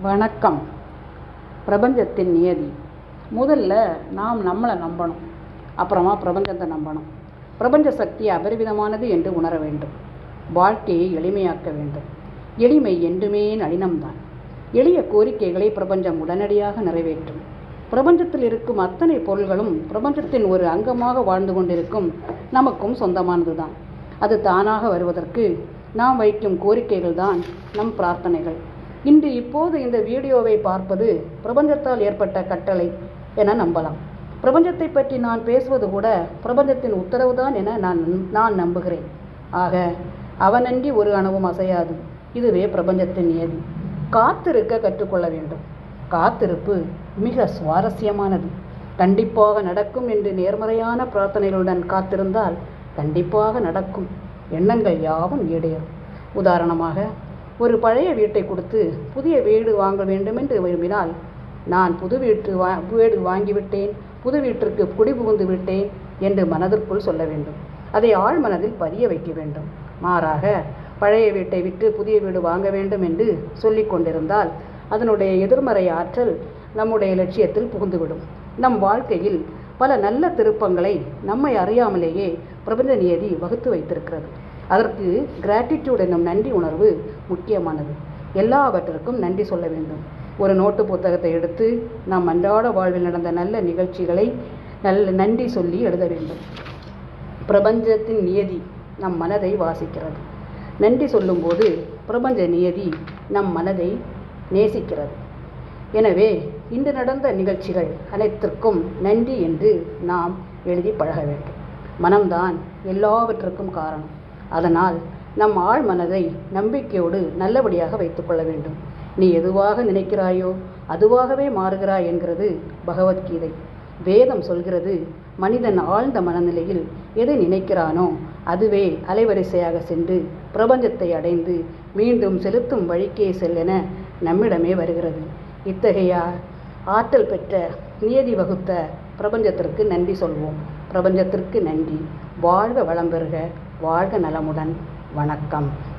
வணக்கம். பிரபஞ்சத்தின் நியதி. முதல்ல நாம் நம்மளை நம்பணும். அப்புறமா பிரபஞ்சத்தை நம்பணும். பிரபஞ்ச சக்தி அபரிவிதமானது என்று உணர வேண்டும். வாழ்க்கையை எளிமையாக்க வேண்டும். எளிமை என்றுமே நளினம்தான். எளிய கோரிக்கைகளை பிரபஞ்சம் உடனடியாக நிறைவேற்றும். பிரபஞ்சத்தில் இருக்கும் அத்தனை பொருள்களும் பிரபஞ்சத்தின் ஒரு அங்கமாக வாழ்ந்து கொண்டிருக்கும் நமக்கும் சொந்தமானதுதான். அது தானாக வருவதற்கு நாம் வைக்கும் கோரிக்கைகள் தான் நம் பிரார்த்தனைகள். இன்று இப்போது இந்த வீடியோவை பார்ப்பது பிரபஞ்சத்தால் ஏற்பட்ட கட்டளை என நம்பலாம். பிரபஞ்சத்தை பற்றி நான் பேசுவது கூட பிரபஞ்சத்தின் உத்தரவுதான் என நான் நான் நம்புகிறேன். ஆக அவனன்றி ஒரு அணுவும் அசையாது. இதுவே பிரபஞ்சத்தின் நியதி. காத்திருக்க கற்றுக்கொள்ள வேண்டும். காத்திருப்பு மிக சுவாரஸ்யமானது. கண்டிப்பாக நடக்கும் என்று நேர்மறையான பிரார்த்தனைகளுடன் காத்திருந்தால் கண்டிப்பாக நடக்கும். எண்ணங்கள் யாவும் ஈடேறும். உதாரணமாக ஒரு பழைய வீட்டை கொடுத்து புதிய வீடு வாங்க வேண்டுமென்று விரும்பினால் நான் புது வீட்டு வா வீடு வாங்கிவிட்டேன் புது வீட்டிற்கு குடிபுகுந்து விட்டேன் என்று மனதிற்குள் சொல்ல வேண்டும். அதை ஆழ் மனதில் பதிய வைக்க வேண்டும். மாறாக பழைய வீட்டை விட்டு புதிய வீடு வாங்க வேண்டும் என்று சொல்லிக் கொண்டிருந்தால் அதனுடைய எதிர்மறை ஆற்றல் நம்முடைய லட்சியத்தில் புகுந்துவிடும். நம் வாழ்க்கையில் பல நல்ல திருப்பங்களை நம்மை அறியாமலேயே பிரபஞ்ச நியதி வகுத்து வைத்திருக்கிறது. அதற்கு கிராட்டிடியூட் என்னும் நன்றி உணர்வு முக்கியமானது. எல்லாவற்றிற்கும் நன்றி சொல்ல வேண்டும். ஒரு நோட்டு புத்தகத்தை எடுத்து நாம் அன்றாட வாழ்வில் நடந்த நல்ல நிகழ்ச்சிகளை நல்ல நன்றி சொல்லி எழுத வேண்டும். பிரபஞ்சத்தின் நியதி நம் மனதை வாசிக்கிறது. நன்றி சொல்லும்போது பிரபஞ்ச நியதி நம் மனதை நேசிக்கிறது. எனவே இன்று நடந்த நிகழ்ச்சிகள் அனைத்திற்கும் நன்றி என்று நாம் எழுதி பழக வேண்டும். மனம்தான் எல்லாவற்றுக்கும் காரணம். அதனால் நம் ஆழ் மனதை நம்பிக்கையோடு நல்லபடியாக வைத்துக்கொள்ள வேண்டும். நீ எதுவாக நினைக்கிறாயோ அதுவாகவே மாறுகிறாய் என்கிறது பகவத்கீதை. வேதம் சொல்கிறது மனிதன் ஆழ்ந்த மனநிலையில் எதை நினைக்கிறானோ அதுவே அலைவரிசையாக சென்று பிரபஞ்சத்தை அடைந்து மீண்டும் செலுத்தும் வழிக்கே செல்லென நம்மிடமே வருகிறது. இத்தகைய ஆற்றல் பெற்ற நியதி வகுத்த பிரபஞ்சத்திற்கு நன்றி சொல்வோம். பிரபஞ்சத்திற்கு நன்றி. வாழ்க வளம் பெறுக. வாழ்க நலமுடன். வணக்கம்.